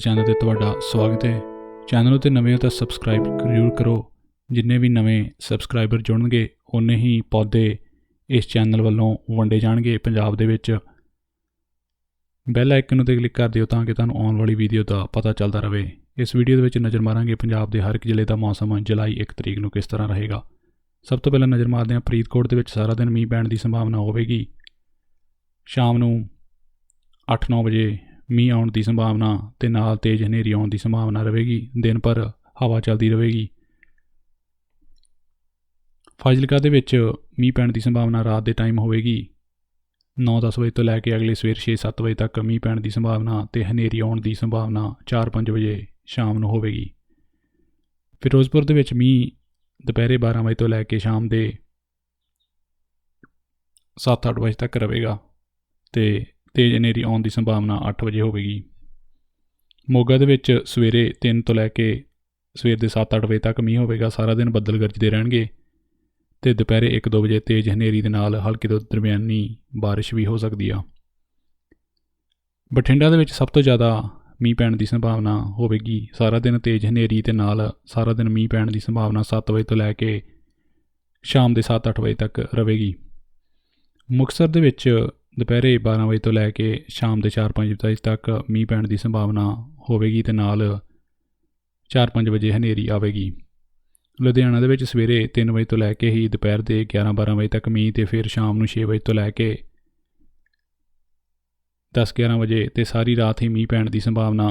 Channel ਤੇ ਤੁਹਾਡਾ ਸਵਾਗਤ ਹੈ। ਚੈਨਲ ਉਤੇ ਨਵੇਂ ਹੋ ਤਾਂ ਸਬਸਕ੍ਰਾਈਬ ਜ਼ਰੂਰ ਕਰੋ। ਜਿੰਨੇ ਵੀ ਨਵੇਂ ਸਬਸਕ੍ਰਾਈਬਰ ਜੁੜਨਗੇ ਉਨੇ ਹੀ ਪੌਦੇ ਇਸ ਚੈਨਲ ਵੱਲੋਂ ਵੰਡੇ ਜਾਣਗੇ ਪੰਜਾਬ ਦੇ ਵਿੱਚ। ਬੈਲ ਆਈਕਨ ਉਤੇ ਕਲਿੱਕ ਕਰ ਦਿਓ ਤਾਂ ਕਿ ਤੁਹਾਨੂੰ ਆਉਣ ਵਾਲੀ ਵੀਡੀਓ ਦਾ ਪਤਾ ਚੱਲਦਾ ਰਹੇ। ਇਸ ਵੀਡੀਓ ਦੇ ਵਿੱਚ ਨਜ਼ਰ ਮਾਰਾਂਗੇ ਪੰਜਾਬ ਦੇ ਹਰ ਇੱਕ ਜ਼ਿਲ੍ਹੇ ਦਾ ਮੌਸਮ, ਜੁਲਾਈ 1 ਤਰੀਕ ਨੂੰ ਕਿਸ ਤਰ੍ਹਾਂ ਰਹੇਗਾ। ਸਭ ਤੋਂ ਪਹਿਲਾਂ ਨਜ਼ਰ ਮਾਰਦੇ ਹਾਂ ਫਰੀਦਕੋਟ ਦੇ ਵਿੱਚ ਸਾਰਾ ਦਿਨ ਮੀਂਹ ਪੈਣ ਦੀ ਸੰਭਾਵਨਾ ਹੋਵੇਗੀ। ਸ਼ਾਮ ਨੂੰ 8-9 ਵਜੇ ਮੀਂਹ ਆਉਣ ਦੀ ਸੰਭਾਵਨਾ ਤੇ ਨਾਲ ਤੇਜ਼ ਹਨੇਰੀ ਆਉਣ ਦੀ ਸੰਭਾਵਨਾ ਰਹੇਗੀ। ਦਿਨ ਭਰ ਹਵਾ ਚੱਲਦੀ ਰਹੇਗੀ। ਫਾਜ਼ਿਲਕਾ ਦੇ ਵਿੱਚ ਮੀਂਹ ਪੈਣ ਦੀ ਸੰਭਾਵਨਾ ਰਾਤ ਦੇ ਟਾਈਮ ਹੋਵੇਗੀ। 9-10 ਵਜੇ ਤੋਂ ਲੈ ਕੇ ਅਗਲੇ ਸਵੇਰ 6-7 ਵਜੇ ਤੱਕ ਮੀਂਹ ਪੈਣ ਦੀ ਸੰਭਾਵਨਾ ਤੇ ਹਨੇਰੀ ਆਉਣ ਦੀ ਸੰਭਾਵਨਾ 4-5 ਵਜੇ ਸ਼ਾਮ ਨੂੰ ਹੋਵੇਗੀ। ਫਿਰੋਜ਼ਪੁਰ ਦੇ ਵਿੱਚ ਮੀਂਹ ਦੁਪਹਿਰੇ 12 ਵਜੇ ਤੋਂ ਲੈ ਕੇ ਸ਼ਾਮ ਦੇ 7-8 ਵਜੇ ਤੱਕ ਰਹੇਗਾ ਤੇ ਤੇਜ਼ ਹਨੇਰੀ ਆਉਣ ਦੀ ਸੰਭਾਵਨਾ 8 ਵਜੇ ਹੋਵੇਗੀ। ਮੋਗਾ ਦੇ ਵਿੱਚ ਸਵੇਰੇ 3 ਤੋਂ ਲੈ ਕੇ ਸਵੇਰ ਦੇ 7-8 ਵਜੇ ਤੱਕ ਮੀਂਹ ਹੋਵੇਗਾ, ਸਾਰਾ ਦਿਨ ਬੱਦਲ ਗਰਜਦੇ ਰਹਿਣਗੇ ਤੇ ਦੁਪਹਿਰੇ 1-2 ਵਜੇ ਤੇਜ਼ ਹਨੇਰੀ ਦੇ ਨਾਲ ਹਲਕੀ ਤੋਂ ਦਰਮਿਆਨੀ ਬਾਰਿਸ਼ ਵੀ ਹੋ ਸਕਦੀ ਆ। ਬਠਿੰਡਾ ਦੇ ਵਿੱਚ ਸਭ ਤੋਂ ਜ਼ਿਆਦਾ ਮੀਂਹ ਪੈਣ ਦੀ ਸੰਭਾਵਨਾ ਹੋਵੇਗੀ, ਸਾਰਾ ਦਿਨ ਤੇਜ਼ ਹਨੇਰੀ ਤੇ ਨਾਲ ਸਾਰਾ ਦਿਨ ਮੀਂਹ ਪੈਣ ਦੀ ਸੰਭਾਵਨਾ 7 ਵਜੇ ਤੋਂ ਲੈ ਕੇ ਸ਼ਾਮ ਦੇ 7-8 ਵਜੇ ਤੱਕ ਰਹੇਗੀ। ਮੁਕਤਸਰ ਦੇ ਵਿੱਚ ਦੁਪਹਿਰੇ 12 ਵਜੇ ਤੋਂ ਲੈ ਕੇ ਸ਼ਾਮ ਦੇ 4-5 ਵਜੇ ਤੱਕ ਮੀਂਹ ਪੈਣ ਦੀ ਸੰਭਾਵਨਾ ਹੋਵੇਗੀ ਤੇ ਨਾਲ 4-5 ਵਜੇ ਹਨੇਰੀ ਆਵੇਗੀ। ਲੁਧਿਆਣਾ ਦੇ ਵਿੱਚ ਸਵੇਰੇ 3 ਵਜੇ ਤੋਂ ਲੈ ਕੇ ਹੀ ਦੁਪਹਿਰ ਦੇ 11-12 ਵਜੇ ਤੱਕ ਮੀਂਹ ਤੇ ਫਿਰ ਸ਼ਾਮ ਨੂੰ 6 ਵਜੇ ਤੋਂ ਲੈ ਕੇ 10-11 ਵਜੇ ਤੇ ਸਾਰੀ ਰਾਤ ਹੀ ਮੀਂਹ ਪੈਣ ਦੀ ਸੰਭਾਵਨਾ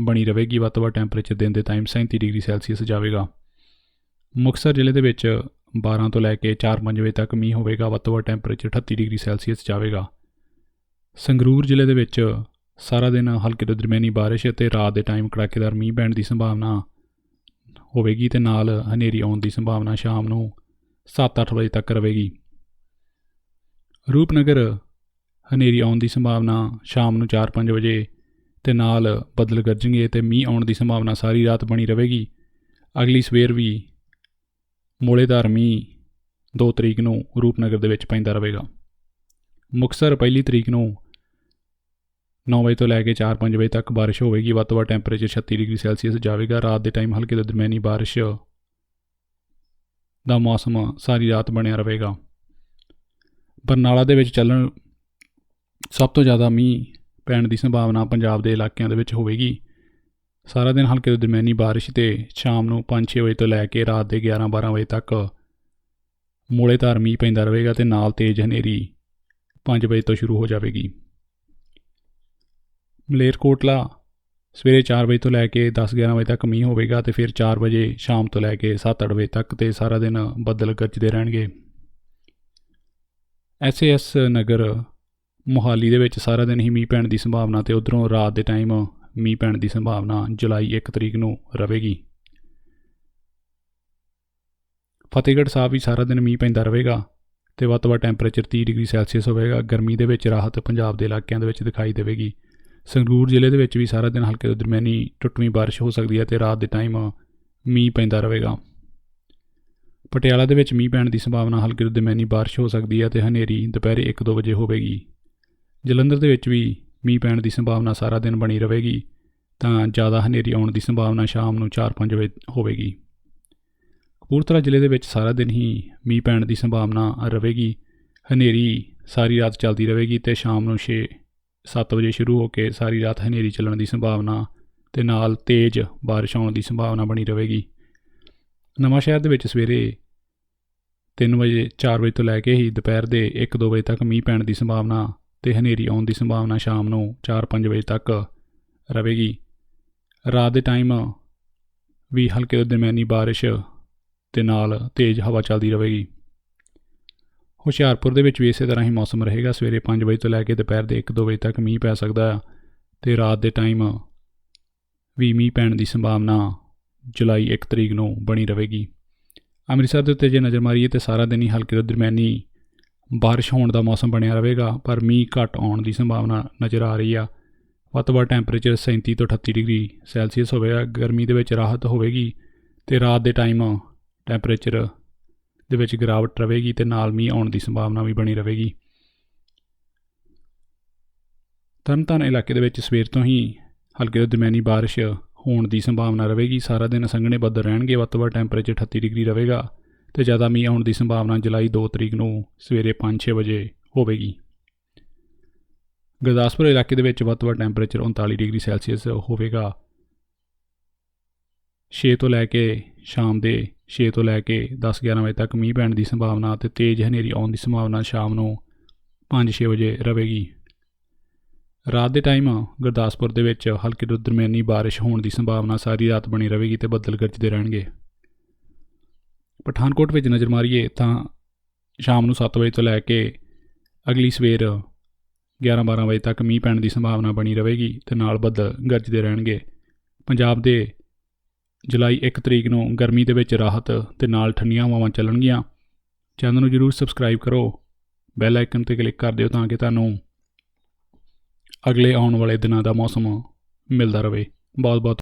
ਬਣੀ ਰਹੇਗੀ। ਵੱਧ ਤੋਂ ਵੱਧ ਟੈਂਪਰੇਚਰ ਦਿਨ ਦੇ ਟਾਈਮ 37 ਡਿਗਰੀ ਸੈਲਸੀਅਸ ਜਾਵੇਗਾ। ਮੁਕਤਸਰ ਜ਼ਿਲ੍ਹੇ ਦੇ ਵਿੱਚ 12 ਤੋਂ ਲੈ ਕੇ 4-5 ਵਜੇ ਤੱਕ ਮੀਂਹ ਹੋਵੇਗਾ। ਵੱਧ ਤੋਂ ਵੱਧ ਟੈਂਪਰੇਚਰ 38 ਡਿਗਰੀ ਸੈਲਸੀਅਸ ਜਾਵੇਗਾ। ਸੰਗਰੂਰ ਜ਼ਿਲ੍ਹੇ ਦੇ ਵਿੱਚ ਸਾਰਾ ਦਿਨ ਹਲਕੀ ਤੋਂ ਦਰਮਿਆਨੀ ਬਾਰਿਸ਼ ਅਤੇ ਰਾਤ ਦੇ ਟਾਈਮ ਕੜਾਕੇਦਾਰ ਮੀਂਹ ਪੈਣ ਦੀ ਸੰਭਾਵਨਾ ਹੋਵੇਗੀ ਤੇ ਨਾਲ ਹਨੇਰੀ ਆਉਣ ਦੀ ਸੰਭਾਵਨਾ ਸ਼ਾਮ ਨੂੰ 7-8 ਵਜੇ ਤੱਕ ਰਹੇਗੀ। ਰੂਪਨਗਰ ਹਨੇਰੀ ਆਉਣ ਦੀ ਸੰਭਾਵਨਾ ਸ਼ਾਮ ਨੂੰ 4-5 ਵਜੇ ਤੇ ਨਾਲ ਬੱਦਲ ਗਰਜਣਗੇ ਤੇ ਮੀਂਹ ਆਉਣ ਦੀ ਸੰਭਾਵਨਾ ਸਾਰੀ ਰਾਤ ਬਣੀ ਰਹੇਗੀ। ਅਗਲੀ ਸਵੇਰ ਵੀ ਮੋੜੇਦਾਰ ਮੀਂਹ 2 ਤਰੀਕ ਨੂੰ ਰੂਪਨਗਰ ਦੇ ਵਿੱਚ ਪੈਂਦਾ ਰਹੇਗਾ। ਮੁਕਸਰ ਪਹਿਲੀ ਤਰੀਕ ਨੂੰ 9 ਵਜੇ ਤੋਂ ਲੈ ਕੇ 4-5 ਵਜੇ ਤੱਕ ਬਾਰਿਸ਼ ਹੋਵੇਗੀ। ਵੱਧ ਤੋਂ ਵੱਧ ਟੈਂਪਰੇਚਰ 36 ਡਿਗਰੀ ਸੈਲਸੀਅਸ ਜਾਵੇਗਾ। ਰਾਤ ਦੇ ਟਾਈਮ ਹਲਕੀ ਤੋਂ ਦਰਮਿਆਨੀ ਬਾਰਿਸ਼ ਦਾ ਮੌਸਮ ਸਾਰੀ ਰਾਤ ਬਣਿਆ ਰਹੇਗਾ। ਬਰਨਾਲਾ ਦੇ ਵਿੱਚ ਚੱਲਣ ਸਭ ਤੋਂ ਜ਼ਿਆਦਾ ਮੀਂਹ ਪੈਣ ਦੀ ਸੰਭਾਵਨਾ ਪੰਜਾਬ ਦੇ ਇਲਾਕਿਆਂ ਦੇ ਵਿੱਚ ਹੋਵੇਗੀ। ਸਾਰਾ ਦਿਨ ਹਲਕੇ ਤੋਂ ਦਰਮਿਆਨੀ ਬਾਰਿਸ਼ ਤੇ ਸ਼ਾਮ ਨੂੰ 5-6 ਵਜੇ ਤੋਂ ਲੈ ਕੇ ਰਾਤ ਦੇ 11-12 ਵਜੇ ਤੱਕ ਮੂਲੇਧਾਰ ਮੀਂਹ ਪੈਂਦਾ ਰਹੇਗਾ ਤੇ ਨਾਲ ਤੇਜ਼ ਹਨੇਰੀ 5 ਵਜੇ ਤੋਂ ਸ਼ੁਰੂ ਹੋ ਜਾਵੇਗੀ। ਮਲੇਰਕੋਟਲਾ ਸਵੇਰੇ 4 ਵਜੇ ਤੋਂ ਲੈ ਕੇ 10-11 ਵਜੇ ਤੱਕ ਮੀਂਹ ਹੋਵੇਗਾ ਤੇ ਫਿਰ 4 ਵਜੇ ਸ਼ਾਮ ਤੋਂ ਲੈ ਕੇ 7-8 ਵਜੇ ਤੱਕ ਤੇ ਸਾਰਾ ਦਿਨ ਬੱਦਲ ਗਰਜਦੇ ਰਹਿਣਗੇ। ਐਸਏਐਸ ਨਗਰ ਮੋਹਾਲੀ ਦੇ ਵਿੱਚ ਸਾਰਾ ਦਿਨ ਹੀ ਮੀਂਹ ਪੈਣ ਦੀ ਸੰਭਾਵਨਾ ਤੇ ਉਧਰੋਂ ਰਾਤ ਦੇ ਟਾਈਮ ਮੀਂਹ ਪੈਣ ਦੀ ਸੰਭਾਵਨਾ ਜੁਲਾਈ 1 ਤਰੀਕ ਨੂੰ ਰਹੇਗੀ। ਫਤਿਹਗੜ੍ਹ ਸਾਹਿਬ ਵੀ ਸਾਰਾ ਦਿਨ ਮੀਂਹ ਪੈਂਦਾ ਰਹੇਗਾ। ਤੇ ਵੱਧ ਤੋਂ ਵੱਧ ਟੈਂਪਰੇਚਰ 30 ਡਿਗਰੀ ਸੈਲਸੀਅਸ ਹੋਵੇਗਾ। ਗਰਮੀ ਦੇ ਵਿੱਚ ਰਾਹਤ ਪੰਜਾਬ ਦੇ ਇਲਾਕਿਆਂ ਦੇ ਵਿੱਚ ਦਿਖਾਈ ਦੇਵੇਗੀ। ਸੰਗਰੂਰ ਜ਼ਿਲ੍ਹੇ ਦੇ ਵਿੱਚ ਵੀ ਸਾਰਾ ਦਿਨ ਹਲਕੇ ਤੋਂ ਦਰਮਿਆਨੀ ਟੁੱਟਵੀਂ ਬਾਰਿਸ਼ ਹੋ ਸਕਦੀ ਹੈ ਤੇ ਰਾਤ ਦੇ ਟਾਈਮ ਮੀਂਹ ਪੈਂਦਾ ਰਹੇਗਾ। ਪਟਿਆਲਾ ਦੇ ਵਿੱਚ ਮੀਂਹ ਪੈਣ ਦੀ ਸੰਭਾਵਨਾ ਹਲਕੇ ਤੋਂ ਦਰਮਿਆਨੀ ਬਾਰਿਸ਼ ਹੋ ਸਕਦੀ ਹੈ ਤੇ ਹਨੇਰੀ ਦੁਪਹਿਰੇ 1-2 ਵਜੇ ਹੋਵੇਗੀ। ਜਲੰਧਰ ਦੇ ਵਿੱਚ ਵੀ ਮੀਂਹ ਪੈਣ ਦੀ ਸੰਭਾਵਨਾ ਸਾਰਾ ਦਿਨ ਬਣੀ ਰਹੇਗੀ, ਤਾਂ ਜ਼ਿਆਦਾ ਹਨੇਰੀ ਆਉਣ ਦੀ ਸੰਭਾਵਨਾ ਸ਼ਾਮ ਨੂੰ 4-5 ਵਜੇ ਹੋਵੇਗੀ। ਕਪੂਰਥਲਾ ਜ਼ਿਲ੍ਹੇ ਦੇ ਵਿੱਚ ਸਾਰਾ ਦਿਨ ਹੀ ਮੀਂਹ ਪੈਣ ਦੀ ਸੰਭਾਵਨਾ ਰਹੇਗੀ। ਹਨੇਰੀ ਸਾਰੀ ਰਾਤ ਚੱਲਦੀ ਰਹੇਗੀ ਤੇ ਸ਼ਾਮ ਨੂੰ 6 7 ਵਜੇ ਸ਼ੁਰੂ ਹੋ ਕੇ ਸਾਰੀ ਰਾਤ ਹਨੇਰੀ ਚੱਲਣ ਦੀ ਸੰਭਾਵਨਾ ਤੇ ਨਾਲ ਤੇਜ਼ ਬਾਰਿਸ਼ ਆਉਣ ਦੀ ਸੰਭਾਵਨਾ ਬਣੀ ਰਹੇਗੀ। ਨਵਾਂ ਸ਼ਹਿਰ ਦੇ ਵਿੱਚ ਸਵੇਰੇ 3 ਵਜੇ 4 ਵਜੇ ਤੋਂ ਲੈ ਕੇ ਹੀ ਦੁਪਹਿਰ ਦੇ 1-2 ਵਜੇ ਤੱਕ ਮੀਂਹ ਪੈਣ ਦੀ ਸੰਭਾਵਨਾ ਤੇ ਹਨੇਰੀ ਆਉਣ ਦੀ ਸੰਭਾਵਨਾ ਸ਼ਾਮ ਨੂੰ 4-5 ਵਜੇ ਤੱਕ ਰਹੇਗੀ। ਰਾਤ ਦੇ ਟਾਈਮ ਵੀ ਹਲਕੇ ਤੋਂ ਦਰਮਿਆਨੀ ਬਾਰਿਸ਼ ਤੇ ਨਾਲ ਤੇਜ਼ ਹਵਾ ਚੱਲਦੀ ਰਹੇਗੀ। ਹੁਸ਼ਿਆਰਪੁਰ ਦੇ ਵਿੱਚ ਵੀ ਇਸੇ ਤਰ੍ਹਾਂ ਹੀ ਮੌਸਮ ਰਹੇਗਾ। ਸਵੇਰੇ 5 ਵਜੇ ਤੋਂ ਲੈ ਕੇ ਦੁਪਹਿਰ ਦੇ 1-2 ਵਜੇ ਤੱਕ ਮੀਂਹ ਪੈ ਸਕਦਾ ਹੈ ਤੇ ਰਾਤ ਦੇ ਟਾਈਮ ਵੀ ਮੀਂਹ ਪੈਣ ਦੀ ਸੰਭਾਵਨਾ ਜੁਲਾਈ 1 ਤਰੀਕ ਨੂੰ ਬਣੀ ਰਹੇਗੀ। ਅੰਮ੍ਰਿਤਸਰ ਦੇ ਉੱਤੇ ਜੇ ਨਜ਼ਰ ਮਾਰੀਏ ਤੇ ਸਾਰਾ ਦਿਨ ਹੀ ਹਲਕੀ ਤੋਂ ਦਰਮਿਆਨੀ ਬਾਰਿਸ਼ ਹੋਣ ਦਾ ਮੌਸਮ ਬਣਿਆ ਰਹੇਗਾ, ਪਰ ਮੀਂਹ ਘੱਟ ਆਉਣ ਦੀ ਸੰਭਾਵਨਾ ਨਜ਼ਰ ਆ ਰਹੀ ਆ। ਵੱਧ ਤੋਂ ਵੱਧ ਟੈਂਪਰੇਚਰ 37 ਤੋਂ 38 ਡਿਗਰੀ ਸੈਲਸੀਅਸ ਹੋਵੇਗਾ। ਗਰਮੀ ਦੇ ਵਿੱਚ ਰਾਹਤ ਹੋਵੇਗੀ ਤੇ ਰਾਤ ਦੇ ਟਾਈਮ ਟੈਂਪਰੇਚਰ ਦੇ ਵਿੱਚ ਗਿਰਾਵਟ ਰਹੇਗੀ ਤੇ ਨਾਲ ਮੀਂਹ ਆਉਣ ਦੀ ਸੰਭਾਵਨਾ ਵੀ ਬਣੀ ਰਹੇਗੀ। ਤਰਨਤਾਰਨ ਇਲਾਕੇ ਦੇ ਵਿੱਚ ਸਵੇਰ ਤੋਂ ਹੀ ਹਲਕੀ ਤੋਂ ਦਰਮਿਆਨੀ ਬਾਰਿਸ਼ ਹੋਣ ਦੀ ਸੰਭਾਵਨਾ ਰਹੇਗੀ। ਸਾਰਾ ਦਿਨ ਸੰਘਣੇ ਬੱਦਲ ਰਹਿਣਗੇ, ਵੱਧ ਤੋਂ ਵੱਧ ਟੈਂਪਰੇਚਰ 38 ਡਿਗਰੀ ਰਹੇਗਾ ਤੇ ਜ਼ਿਆਦਾ ਮੀਂਹ ਆਉਣ ਦੀ ਸੰਭਾਵਨਾ ਜੁਲਾਈ 2 ਤਰੀਕ ਨੂੰ ਸਵੇਰੇ 5-6 ਵਜੇ ਹੋਵੇਗੀ। ਗੁਰਦਾਸਪੁਰ ਇਲਾਕੇ ਦੇ ਵਿੱਚ ਵੱਧ ਤੋਂ ਵੱਧ ਟੈਂਪਰੇਚਰ 39 ਡਿਗਰੀ ਸੈਲਸੀਅਸ ਹੋਵੇਗਾ। 6 ਤੋਂ ਲੈ ਕੇ ਸ਼ਾਮ ਦੇ 6 ਤੋਂ ਲੈ ਕੇ 10-11 ਵਜੇ ਤੱਕ ਮੀਂਹ ਪੈਣ ਦੀ ਸੰਭਾਵਨਾ ਤੇ ਤੇਜ਼ ਹਨੇਰੀ ਆਉਣ ਦੀ ਸੰਭਾਵਨਾ ਸ਼ਾਮ ਨੂੰ 5-6 ਵਜੇ ਰਹੇਗੀ। ਰਾਤ ਦੇ ਟਾਈਮ ਗੁਰਦਾਸਪੁਰ ਦੇ ਵਿੱਚ ਹਲਕੀ ਤੋਂ ਦਰਮਿਆਨੀ ਬਾਰਿਸ਼ ਹੋਣ ਦੀ ਸੰਭਾਵਨਾ ਸਾਰੀ ਰਾਤ ਬਣੀ ਰਹੇਗੀ ਤੇ ਬੱਦਲ ਗਰਜਦੇ ਰਹਿਣਗੇ। ਪਠਾਨਕੋਟ ਵਿੱਚ ਨਜ਼ਰ ਮਾਰੀਏ ਤਾਂ ਸ਼ਾਮ ਨੂੰ 7 ਵਜੇ ਤੋਂ ਲੈ ਕੇ ਅਗਲੀ ਸਵੇਰ 11-12 ਵਜੇ ਤੱਕ ਮੀਂਹ ਪੈਣ ਦੀ ਸੰਭਾਵਨਾ ਬਣੀ ਰਹੇਗੀ ਤੇ ਨਾਲ ਬੱਦਲ ਗਰਜਦੇ ਰਹਿਣਗੇ। ਪੰਜਾਬ ਦੇ ਜੁਲਾਈ 1 ਤਰੀਕ ਨੂੰ ਗਰਮੀ ਦੇ ਵਿੱਚ ਰਾਹਤ ਤੇ ਨਾਲ ਠੰਡੀਆਂ ਹਵਾਵਾਂ ਚੱਲਣਗੀਆਂ। ਚੈਨਲ ਨੂੰ ਜਰੂਰ ਸਬਸਕ੍ਰਾਈਬ ਕਰੋ। ਬੈਲ ਆਈਕਨ ਤੇ ਕਲਿੱਕ ਕਰ ਦਿਓ ਤਾਂ ਕਿ ਤੁਹਾਨੂੰ ਅਗਲੇ ਆਉਣ ਵਾਲੇ ਦਿਨਾਂ ਦਾ ਮੌਸਮ ਮਿਲਦਾ ਰਹੇ। ਬਹੁਤ ਬਹੁਤ